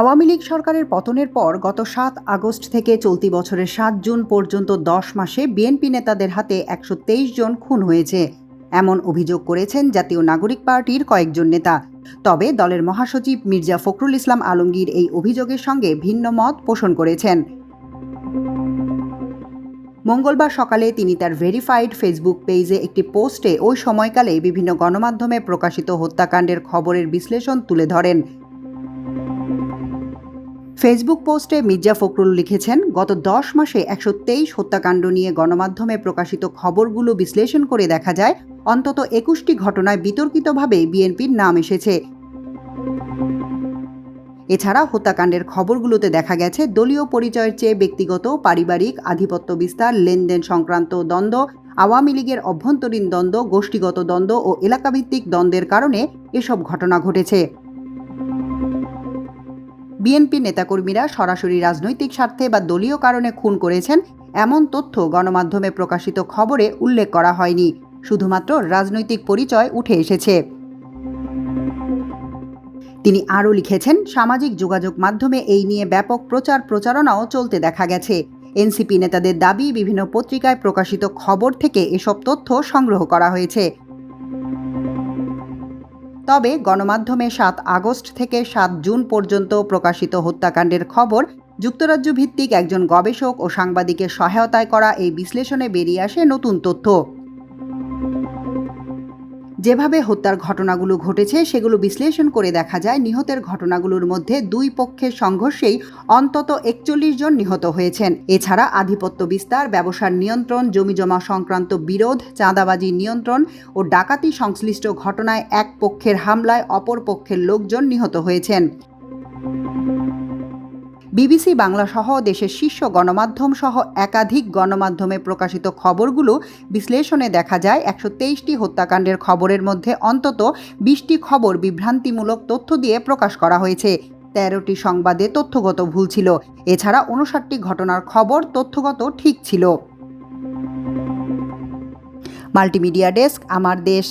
আওয়ামী লীগ সরকারের পতনের পর গত সাত আগস্ট থেকে চলতি বছরের সাত জুন পর্যন্ত দশ মাসে বিএনপি নেতাদের হাতে একশো তেইশ জন খুন হয়েছে। এমন অভিযোগ করেছেন জাতীয় নাগরিক পার্টির কয়েকজন নেতা। তবে দলের মহাসচিব মির্জা ফখরুল ইসলাম আলমগীর এই অভিযোগের সঙ্গে ভিন্ন মত পোষণ করেছেন। মঙ্গলবার সকালে তিনি তার ভেরিফাইড ফেসবুক পেজে একটি পোস্টে ওই সময়কালে বিভিন্ন গণমাধ্যমে প্রকাশিত হত্যাকাণ্ডের খবরের বিশ্লেষণ তুলে ধরেন। ফেসবুক পোস্টে মির্জা ফখরুল লিখেছেন, গত দশ মাসে একশো তেইশ হত্যাকাণ্ড নিয়ে গণমাধ্যমে প্রকাশিত খবরগুলো বিশ্লেষণ করে দেখা যায়, অন্তত একুশটি ঘটনায় বিতর্কিতভাবে বিএনপির নাম এসেছে। এছাড়া হত্যাকাণ্ডের খবরগুলোতে দেখা গেছে, দলীয় পরিচয়ের চেয়ে ব্যক্তিগত, পারিবারিক, আধিপত্য বিস্তার, লেনদেন সংক্রান্ত দ্বন্দ্ব, আওয়ামী লীগের অভ্যন্তরীণ দ্বন্দ্ব, গোষ্ঠীগত দ্বন্দ্ব ও এলাকাভিত্তিক দ্বন্দ্বের কারণে এসব ঘটনা ঘটেছে। বিএনপি নেতাকর্মীরা সরাসরি রাজনৈতিক স্বার্থে বা দলীয় কারণে খুন করেছেন, এমন তথ্য গণমাধ্যমে প্রকাশিত খবরে উল্লেখ করা হয়নি। শুধুমাত্র রাজনৈতিক পরিচয় উঠে এসেছে। তিনি আরও লিখেছেন, সামাজিক যোগাযোগ মাধ্যমে এই নিয়ে ব্যাপক প্রচার প্রচারণাও চলতে দেখা গেছে। এনসিপি নেতাদের দাবি, বিভিন্ন পত্রিকায় প্রকাশিত খবর থেকে এসব তথ্য সংগ্রহ করা হয়েছে। তবে গণমাধ্যমে সাত আগস্ট থেকে সাত জুন পর্যন্ত প্রকাশিত হত্যাকাণ্ডের খবর যুক্তরাজ্য ভিত্তিক একজন গবেষক ও সাংবাদিকের সহায়তায় করা এই বিশ্লেষণে বেরিয়ে আসে নতুন তথ্য। যেভাবে হত্যার ঘটনাগুলো ঘটেছে, সেগুলো বিশ্লেষণ করে দেখা যায়, নিহতের ঘটনাগুলোর মধ্যে দুই পক্ষের সংঘর্ষেই অন্তত একচল্লিশ জন নিহত হয়েছেন। এছাড়া আধিপত্য বিস্তার, ব্যবসার নিয়ন্ত্রণ, জমিজমা সংক্রান্ত বিরোধ, চাঁদাবাজি নিয়ন্ত্রণ ও ডাকাতি সংশ্লিষ্ট ঘটনায় এক পক্ষের হামলায় অপর পক্ষের লোকজন নিহত হয়েছেন। বিবিসি বাংলা সহ দেশের শীর্ষ গণমাধ্যম সহ একাধিক গণমাধ্যমে প্রকাশিত খবরগুলো বিশ্লেষণে দেখা যায় একশো তেইশটি হত্যাকাণ্ডের খবরের মধ্যে অন্তত বিশটি খবর বিভ্রান্তিমূলক তথ্য দিয়ে প্রকাশ করা হয়েছে। তেরোটি সংবাদে তথ্যগত ভুল ছিল। এছাড়া উনষাটটি ঘটনার খবর তথ্যগত ঠিক ছিল। মাল্টিমিডিয়া ডেস্ক, আমার দেশ।